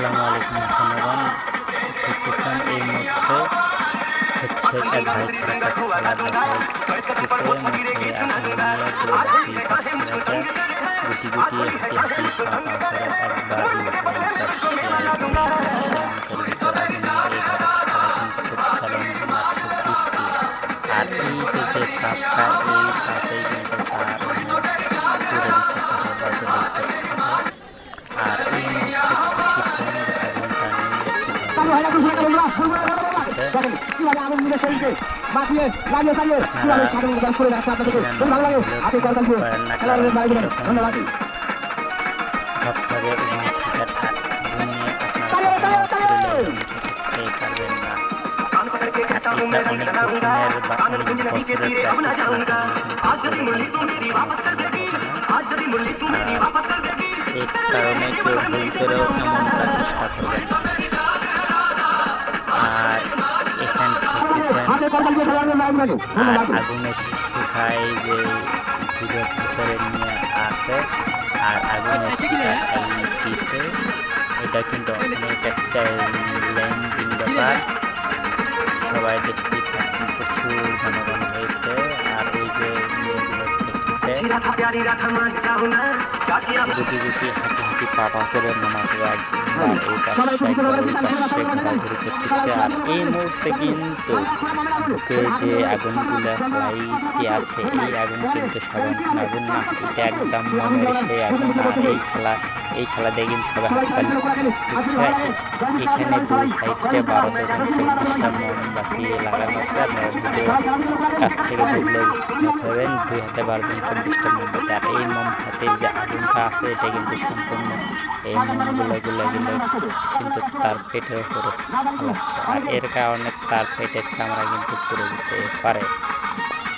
আসসালামু আলাইকুম জনগণ। দেখতেছেন এই মুহূর্তে হচ্ছে এক ভাই ছাড়া কাছে খেলা দেখা হচ্ছে মুখে এখন নিয়ে দৌড়াতি পাশে রাখা গুটি গুটি হাঁটি পা পা করে একবার আর এই যে তাপটা কীভাবে ধপধপে উনিশটার আগুন নিয়ে আপনারা কখনো পারবেন না এটা অনেক দিনের বা অনেক বছরের প্র্যাকটিস এই কারণে কেউ ভুল করেও এমনটা চেষ্টা করবেন আর আগুনে শিখায় যে ধীরে ভিতরে নিয়ে আসে আর আগুনে শিখা খাইয়ে দিছে। এটা কিন্তু অনেক চ্যালেঞ্জিং ব্যাপার। সবাই দেখতে পাচ্ছেন প্রচুর আর এই মুহূর্তে কিন্তু বুকে যে আগুনগুলো লাইতে আছে এই আগুন কিন্তু সাধারণ আগুন না এটা একদম মনের সেই আগুন আর এই খেলা এই খেলা দিয়ে কিন্তু সবাই হাততালি এখানে দুই সাইডে বারো দোকান চব্বিশটা মোমবাতি লাগানো আছে আপনারা কাছ থেকে বুঝতে পারবেন দুই হাতে বারো জন চব্বিশটা মোমবাতি আর এই মোম হাতের যে আগুনটা আছে, এটা কিন্তু সম্পূর্ণ এই মোমগুলো গুলো গুলো কিন্তু তার পেটের উপরে ফেলাচ্ছে আর এর কারণে তার পেটের চামড়া কিন্তু পুড়ে দিতে পারে।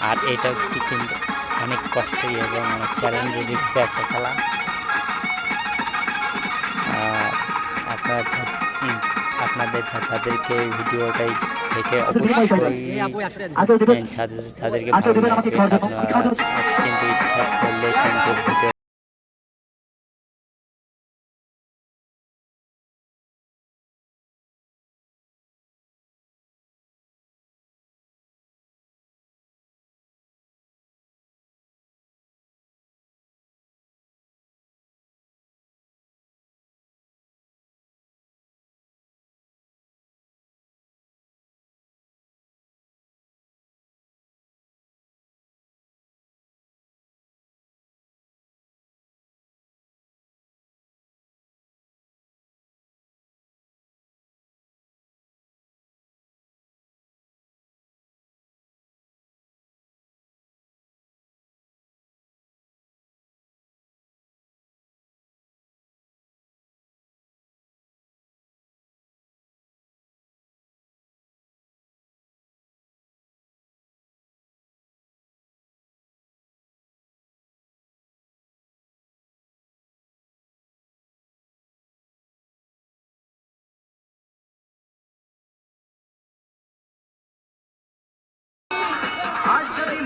আর এটা কিন্তু অনেক কষ্টের এবং অনেক চ্যালেঞ্জিং রিক্সে একটা খেলা। আপনারা আপনাদের যাদেরকে ভিডিওটাই থেকে অবশ্যই যাদের যাদেরকে ভালো লাগবে আপনারা কিন্তু ইচ্ছা করলে কিন্তু ভিডিওটা